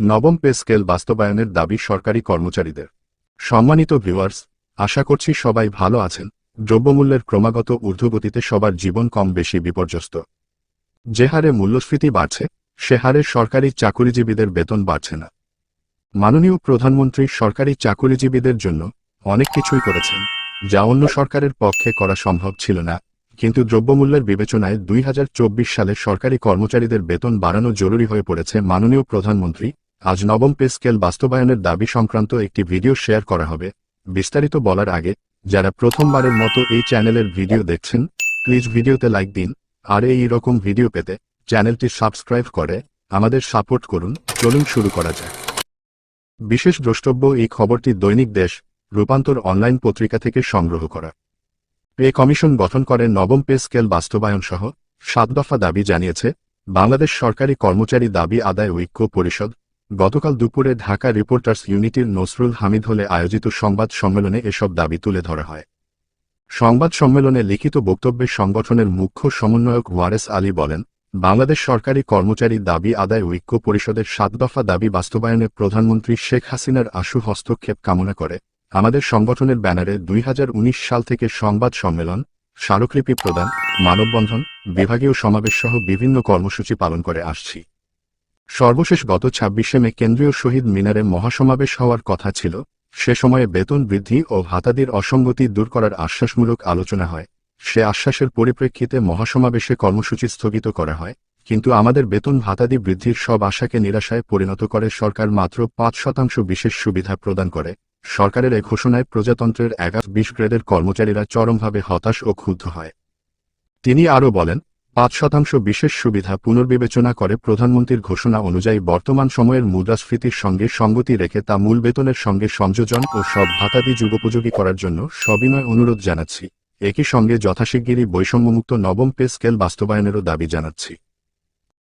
নবম pay scale বাস্তবায়নের দাবি সরকারি কর্মচারীদের। সম্মানিত ভিউয়ার্স, আশা করছি সবাই ভালো আছেন। দ্রব্যমূল্যের ক্রমাগত ঊর্ধ্বগতিতে সবার জীবন কম বেশি বিপর্যস্ত। যে হারে মূল্যস্ফীতি বাড়ছে, সে হারে সরকারি চাকুরিজীবীদের বেতন বাড়ছে না। মাননীয় প্রধানমন্ত্রী সরকারি চাকুরিজীবীদের জন্য অনেক কিছুই করেছেন, যা অন্য সরকারের পক্ষে করা সম্ভব ছিল না, কিন্তু দ্রব্যমূল্যের বিবেচনায় দুই হাজার চব্বিশ সালে সরকারি কর্মচারীদের বেতন বাড়ানো জরুরি হয়ে পড়েছে মাননীয় প্রধানমন্ত্রী আজ নবম পে স্কেল বাস্তবায়নের দাবি সংক্রান্ত একটি ভিডিও শেয়ার করা হবে। বিস্তারিত বলার আগে, যারা প্রথমবারের মতো এই চ্যানেলের ভিডিও দেখছেন, প্লিজ ভিডিওতে লাইক দিন, আর এই রকম ভিডিও পেতে চ্যানেলটি সাবস্ক্রাইব করে আমাদের সাপোর্ট করুন। চলুন শুরু করা যাক। বিশেষ দ্রষ্টব্য এই খবরটি দৈনিক দেশ, রূপান্তর অনলাইন পত্রিকা থেকে সংগ্রহ করা। পে কমিশন গঠন করে নবম পে স্কেল বাস্তবায়ন সহ সাত দফা দাবি জানিয়েছে, বাংলাদেশ সরকারি কর্মচারী দাবি আদায় ঐক্য পরিষদ গতকাল দুপুরে ঢাকা রিপোর্টার্স ইউনিটির নসরুল হামিদ হলে আয়োজিত সংবাদ সম্মেলনে এসব দাবি তুলে ধরা হয়। সংবাদ সম্মেলনে লিখিত বক্তব্যে সংগঠনের মুখ্য সমন্বয়ক ওয়ারেস আলী বলেন, বাংলাদেশ সরকারি কর্মচারী দাবি আদায় ঐক্য পরিষদের সাত দফা দাবি বাস্তবায়নে প্রধানমন্ত্রী শেখ হাসিনার আশু হস্তক্ষেপ কামনা করে। আমাদের সংগঠনের ব্যানারে দুই হাজার উনিশ সাল থেকে সংবাদ সম্মেলন, স্মারকলিপি প্রদান, মানববন্ধন, বিভাগীয় সমাবেশ সহ বিভিন্ন কর্মসূচি পালন করে আসছি। সর্বশেষ গত ছাব্বিশে মে কেন্দ্রীয় শহীদ মিনারে মহাসমাবেশ হওয়ার কথা ছিল, সে সময়ে বেতন বৃদ্ধি ও ভাতাদির অসঙ্গতি দূর করার আশ্বাসমূলক আলোচনা হয়। সে আশ্বাসের পরিপ্রেক্ষিতে মহাসমাবেশে কর্মসূচি স্থগিত করা হয়, কিন্তু আমাদের বেতন ভাতাদি বৃদ্ধির সব আশাকে নিরাশায় পরিণত করে সরকার মাত্র পাঁচ শতাংশ বিশেষ সুবিধা প্রদান করে। সরকারের এ ঘোষণায় প্রজাতন্ত্রের এগারো বিশ গ্রেডের কর্মচারীরা চরমভাবে হতাশ ও ক্ষুব্ধ হয়। তিনি আরও বলেন পাঁচ শতাংশ বিশেষ সুবিধা পুনর্বিবেচনা করে প্রধানমন্ত্রীর ঘোষণা অনুযায়ী বর্তমান সময়ের মুদ্রাস্ফীতির সঙ্গে সঙ্গতি রেখে তা মূল বেতনের সঙ্গে সংযোজন ও সব ভাতাদি যুগোপযোগী করার জন্য সবিনয় অনুরোধ জানাচ্ছি। একই সঙ্গে যথাশিগগিরই বৈষম্যমুক্ত নবম পে স্কেল বাস্তবায়নেরও দাবি জানাচ্ছি।